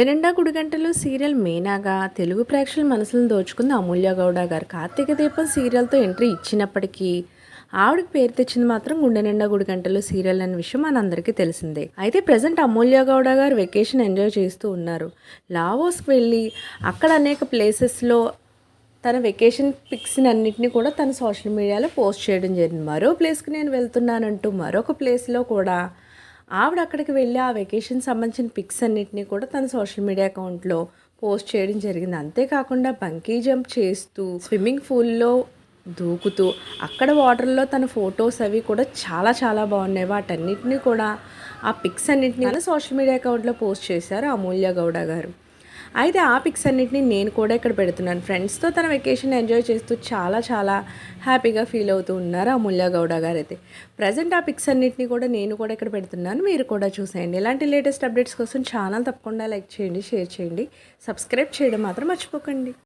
గుండె నిండా గుడిగంటలు సీరియల్ మేనాగా. తెలుగు ప్రేక్షకుల మనసులను దోచుకుంది అమూల్య గౌడ గారు కార్తీక దీపం సీరియల్తో ఎంట్రీ ఇచ్చినప్పటికీ ఆవిడకి పేరు తెచ్చింది మాత్రం గుండె నిండా గుడిగంటలు సీరియల్ అనే విషయం మనందరికీ తెలిసిందే. అయితే ప్రజెంట్ అమూల్య గౌడ గారు వెకేషన్ ఎంజాయ్ చేస్తూ ఉన్నారు. లావోస్కి వెళ్ళి అక్కడ అనేక ప్లేసెస్లో తన వెకేషన్ పిక్స్ అన్నింటినీ కూడా తన సోషల్ మీడియాలో పోస్ట్ చేయడం జరిగింది. మరో ప్లేస్కి నేను వెళ్తున్నానంటూ మరొక ప్లేస్లో కూడా ఆవిడ అక్కడికి వెళ్ళి ఆ వెకేషన్ సంబంధించిన పిక్స్ అన్నిటినీ కూడా తన సోషల్ మీడియా అకౌంట్లో పోస్ట్ చేయడం జరిగింది. అంతేకాకుండా బంకీ జంప్ చేస్తూ స్విమ్మింగ్ పూల్లో దూకుతూ అక్కడ వాటర్లో తన ఫొటోస్ అవి కూడా చాలా చాలా బాగున్నాయి. వాటన్నిటిని కూడా ఆ పిక్స్ అన్నింటినీ సోషల్ మీడియా అకౌంట్లో పోస్ట్ చేశారు అమూల్య గౌడ గారు. అయితే ఆ పిక్స్ అన్నిటిని నేను కూడా ఇక్కడ పెడుతున్నాను. ఫ్రెండ్స్తో తన వెకేషన్ ఎంజాయ్ చేస్తూ చాలా చాలా హ్యాపీగా ఫీల్ అవుతూ ఉన్నారు అమూల్య గౌడ గారు అయితే ప్రజెంట్ ఆ పిక్స్ అన్నిటిని కూడా నేను కూడా ఇక్కడ పెడుతున్నాను. మీరు కూడా చూసేయండి. ఇలాంటి లేటెస్ట్ అప్డేట్స్ కోసం ఛానల్ తప్పకుండా లైక్ చేయండి షేర్ చేయండి. సబ్స్క్రైబ్ చేయడం మాత్రం మర్చిపోకండి.